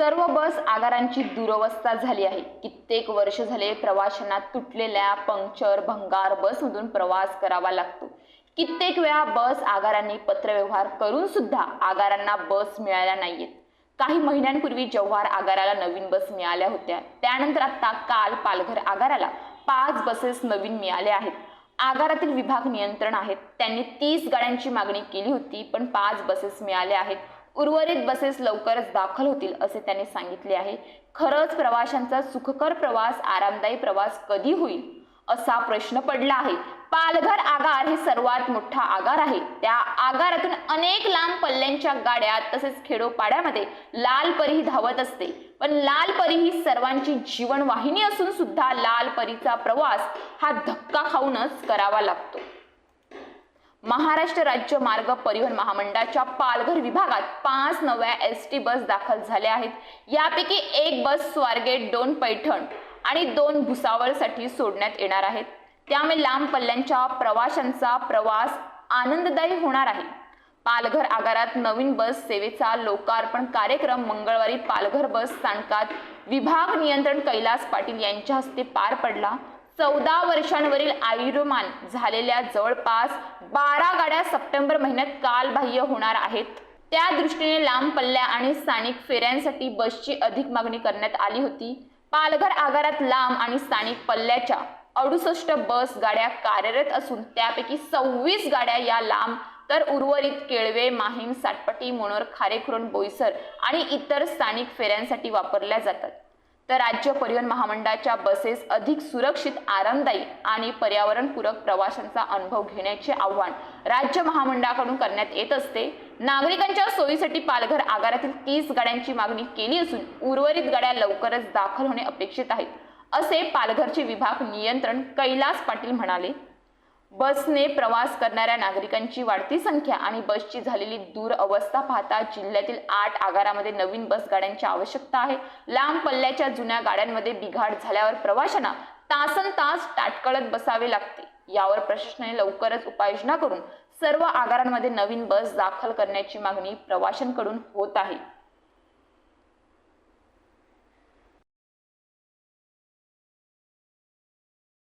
सर्व बस आगारांची दुरवस्था झाली आहे. कित्येक वर्ष झाले प्रवाशांना तुटलेल्या पंक्चर भंगार बसमधून प्रवास करावा लागतो. कित्येक वेळा बस आगारांनी पत्रव्यवहार करून सुद्धा आगारांना बस मिळाल्या नाहीयेत. काही महिन्यांपूर्वी जव्हार आगाराला नवीन बस मिळाल्या होत्या. त्यानंतर आता काल पालघर आगाराला पाच बसेस नवीन मिळाल्या आहेत. आगारातील विभाग नियंत्रण आहेत. त्यांनी तीस गाड्यांची मागणी केली होती पण पाच बसेस मिळाल्या आहेत. उर्वरित बसेस लवकरच दाखल होतील असे त्यांनी सांगितले आहे. खरंच प्रवाशांचा सुखकर प्रवास आरामदायी प्रवास कधी होईल? असा प्रश्न पडला आहे. पालघर आगार हे सर्वात मोठा आगार आहे. त्या आगारातून अनेक लांब पल्ल्यांच्या गाड्या तसेच खेडोपाड्यामध्ये लाल परी धावत असते. पण लाल परी ही सर्वांची जीवनवाहिनी असून सुद्धा लाल परीचा प्रवास हा धक्का खाऊनच करावा लागतो. महाराष्ट्र राज्य मार्ग परिवहन महामंडळाच्या पालघर विभागात पाच नव्या एस टी बस दाखल झाल्या आहेत. यापैकी एक बस स्वारगेट दोन पैठण आणि दोन भुसावळसाठी सोडण्यात येणार आहेत. त्यामुळे लांब पल्ल्यांच्या प्रवाशांचा प्रवास आनंददायी होणार आहे. पालघर आगारात नवीन बस सेवेचा लोकार्पण कार्यक्रम मंगळवारी पालघर बस स्थानकात विभाग नियंत्रण कैलास पाटील यांच्या हस्ते पार पडला. चौदा वर्षांवरील आयुर्मान झालेल्या जवळपास बारा गाड्या सप्टेंबर महिन्यात कालबाह्य होणार आहेत. त्या दृष्टीने लांब पल्ल्या आणि स्थानिक फेऱ्यांसाठी बसची अधिक मागणी करण्यात आली होती. पालघर आगारात लांब आणि स्थानिक पल्ल्याच्या अडुसष्ट बस गाड्या कार्यरत असून त्यापैकी सव्वीस गाड्या या लांब तर उर्वरित केळवे माहीम साटपटी मनोर खारेखुरण बोईसर आणि इतर स्थानिक फेऱ्यांसाठी वापरल्या जातात. तर राज्य परिवहन महामंडळाच्या बसेस अधिक सुरक्षित आरामदायी आणि पर्यावरणपूरक प्रवाशांचा अनुभव घेण्याचे आव्हान राज्य महामंडळाकडून करण्यात येत असते. नागरिकांच्या सोयीसाठी पालघर आगारातील तीस गाड्यांची मागणी केली असून उर्वरित गाड्या लवकरच दाखल होणे अपेक्षित आहेत असे पालघरचे विभाग नियंत्रण कैलास पाटील म्हणाले. बसने प्रवास करणाऱ्या नागरिकांची वाढती संख्या आणि बसची झालेली दूर अवस्था पाहता जिल्ह्यातील आठ आगारामध्ये नवीन बस गाड्यांची आवश्यकता आहे. लांब पल्ल्याच्या जुन्या गाड्यांमध्ये बिघाड झाल्यावर प्रवाशांना तासन तास ताटकळत बसावे लागते. यावर प्रशासनाने लवकरच उपाययोजना करून सर्व आगारांमध्ये नवीन बस दाखल करण्याची मागणी प्रवाशांकडून होत आहे.